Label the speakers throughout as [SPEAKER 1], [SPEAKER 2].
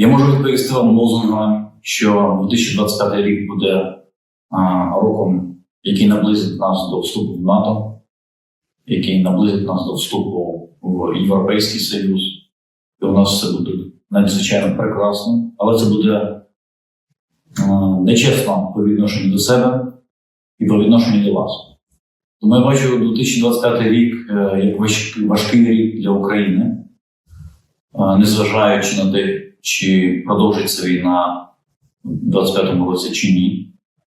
[SPEAKER 1] Я можу відповісти вам лозунгами, що 2025 рік буде а, роком, який наблизить нас до вступу в НАТО, який наблизить нас до вступу в Європейський Союз. І у нас все буде надзвичайно прекрасно, але це буде а, нечесно по відношенню до себе і по відношенню до вас. Тому я бачу 2025 рік е, як важкий, рік для України, незважаючи на те, чи продовжиться війна в 2025 році чи ні.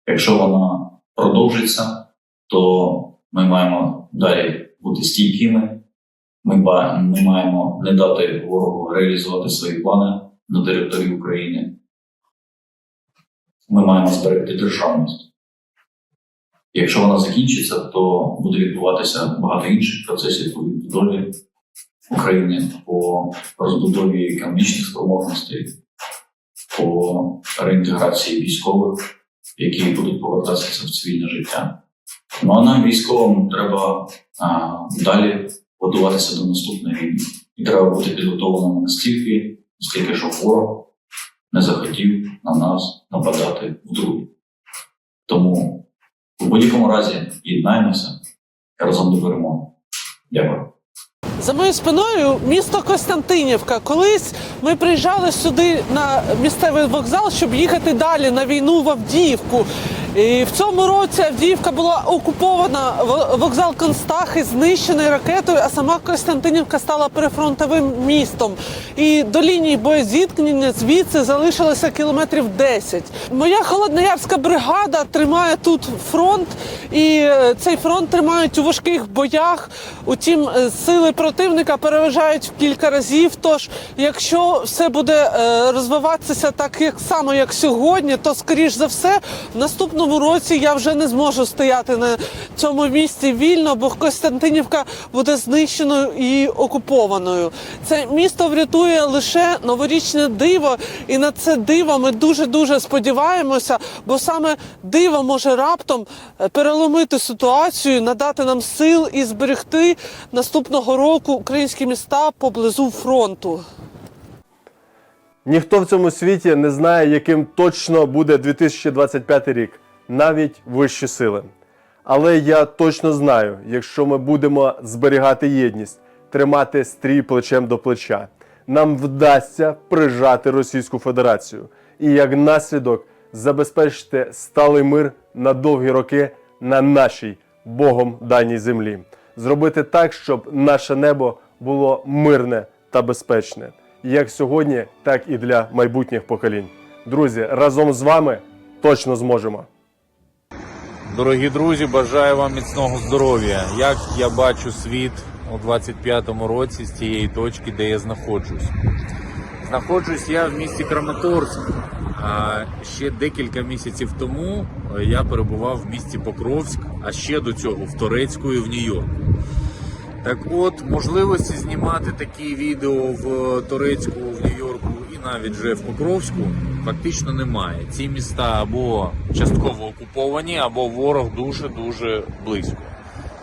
[SPEAKER 1] Якщо вона продовжиться, то ми маємо далі бути стійкими. Ми, маємо не дати ворогу реалізувати свої плани на території України. Ми маємо зберегти державність. Якщо вона закінчиться, то буде відбуватися багато інших процесів по відбудові України по розбудові економічних спроможностей, по реінтеграції військових, які будуть повертатися в цивільне життя. Ну а нам військовим треба а, далі готуватися до наступної війни. І треба бути підготовленими настільки, наскільки щоб ворог не захотів на нас нападати вдруге. Тому в будь-якому разі єднаємося разом до перемоги. Дякую.
[SPEAKER 2] За моєю спиною місто Костянтинівка. Колись ми приїжджали сюди на місцевий вокзал, щоб їхати далі на війну в Авдіївку. І в цьому році Авдіївка була окупована, вокзал Констахи знищений ракетою, а сама Костянтинівка стала прифронтовим містом. І до лінії боєзіткнення звідси залишилося кілометрів 10. Моя холодноярська бригада тримає тут фронт, і е, цей фронт тримають у важких боях. Утім, е, сили противника переважають в кілька разів. Тож, якщо все буде е, розвиватися так як само, як сьогодні, то скоріш за все в наступному році я вже не зможу стояти на цьому місці вільно, бо Костянтинівка буде знищеною і окупованою. Це місто врятує лише новорічне диво, і на це диво ми дуже дуже сподіваємося, бо саме диво може раптом е, переломити ситуацію, надати нам сил і зберегти наступного року українські міста поблизу фронту.
[SPEAKER 3] Ніхто в цьому світі не знає, яким точно буде 2025 рік, навіть вищі сили. Але я точно знаю, якщо ми будемо зберігати єдність, тримати стрій плечем до плеча, нам вдасться прижати Російську Федерацію і як наслідок забезпечити сталий мир на довгі роки на нашій Богом даній землі, зробити так, щоб наше небо було мирне та безпечне, як сьогодні, так і для майбутніх поколінь. Друзі, разом з вами точно зможемо.
[SPEAKER 4] Дорогі друзі, бажаю вам міцного здоров'я. Як я бачу світ у 25-му році з тієї точки, де я знаходжусь. Знаходжусь я в місті Краматорськ. А ще декілька місяців тому я перебував в місті Покровськ, а ще до цього в Турецьку і в Нью-Йорку. Так от, можливості знімати такі відео в Турецьку, в Нью-Йорку і навіть вже в Покровську фактично немає. Ці міста або частково окуповані, або ворог дуже-дуже близько.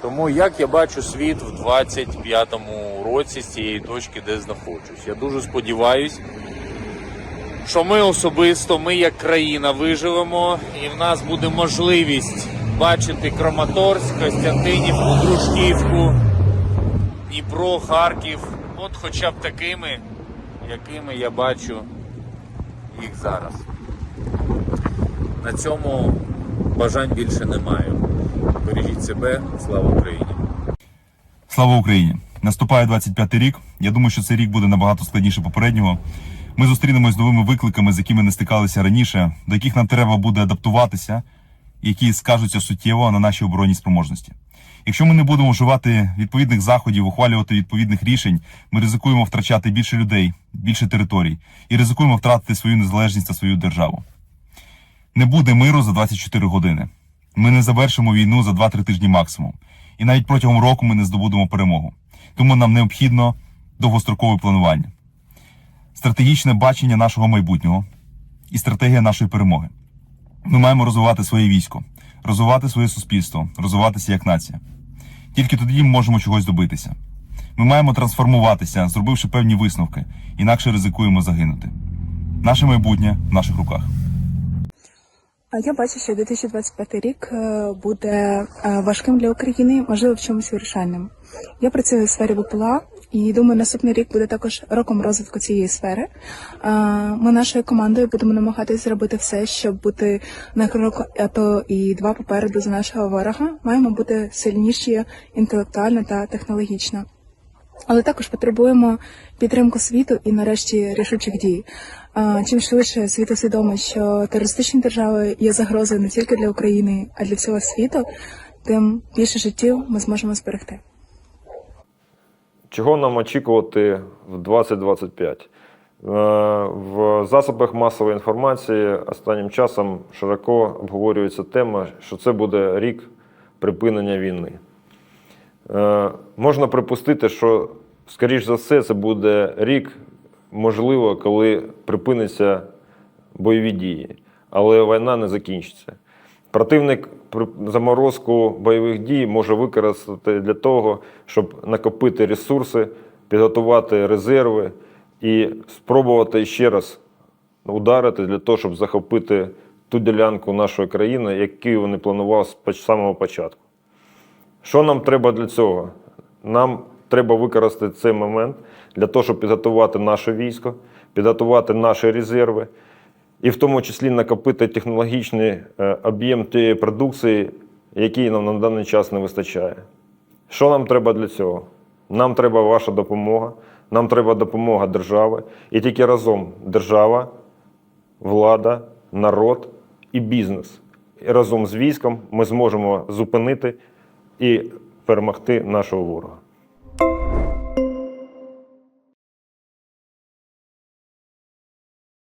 [SPEAKER 4] Тому як я бачу світ в 25-му році з цієї точки, де знаходжусь. Я дуже сподіваюсь, що ми особисто, ми як країна виживемо, і в нас буде можливість бачити Краматорськ, Костянтинівку, Дружківку, Дніпро, Харків, от хоча б такими, якими я бачу їх зараз. На цьому бажань більше не маю. Бережіть себе, слава Україні!
[SPEAKER 5] Слава Україні! Наступає 25-й рік. Я думаю, що цей рік буде набагато складніше попереднього. Ми зустрінемось з новими викликами, з якими не стикалися раніше, до яких нам треба буде адаптуватися, які скажуться суттєво на нашій оборонній спроможності. Якщо ми не будемо вживати відповідних заходів, ухвалювати відповідних рішень, ми ризикуємо втрачати більше людей, більше територій і ризикуємо втратити свою незалежність та свою державу. Не буде миру за 24 години. Ми не завершимо війну за 2-3 тижні максимум. І навіть протягом року ми не здобудемо перемогу. Тому нам необхідно довгострокове планування, стратегічне бачення нашого майбутнього і стратегія нашої перемоги. Ми маємо розвивати своє військо, розвивати своє суспільство, розвиватися як нація. Тільки тоді ми можемо чогось добитися. Ми маємо трансформуватися, зробивши певні висновки, інакше ризикуємо загинути. Наше майбутнє в наших руках.
[SPEAKER 6] Я бачу, що 2025 рік е, буде е, важким для України, можливо, в чомусь вирішальним. Я працюю у сфері ВПЛА і думаю, наступний рік буде також роком розвитку цієї сфери. Ми нашою командою будемо намагатись зробити все, щоб бути на крок, а то і два попереду за нашого ворога. Маємо бути сильніші інтелектуально та технологічно. Але також потребуємо підтримку світу і нарешті рішучих дій. Чим швидше світ усвідомить, що терористичні держави є загрозою не тільки для України, а для всього світу, тим більше життів ми зможемо зберегти.
[SPEAKER 7] Чого нам очікувати в 2025? Е, В засобах масової інформації останнім часом широко обговорюється тема, що це буде рік припинення війни. Е, Можна припустити, що, скоріш за все, це буде рік, можливо, коли припиниться бойові дії, але війна не закінчиться. Противник заморозку бойових дій може використати для того, щоб накопити ресурси, підготувати резерви і спробувати ще раз ударити для того, щоб захопити ту ділянку нашої країни, яку вони планували з самого початку. Що нам треба для цього? Нам треба використати цей момент для того, щоб підготувати наше військо, підготувати наші резерви, і в тому числі накопити технологічний е, об'єм тієї продукції, який нам на даний час не вистачає. Що нам треба для цього? Нам треба ваша допомога, нам треба допомога держави. І тільки разом держава, влада, народ і бізнес. І разом з військом ми зможемо зупинити і перемогти нашого ворога.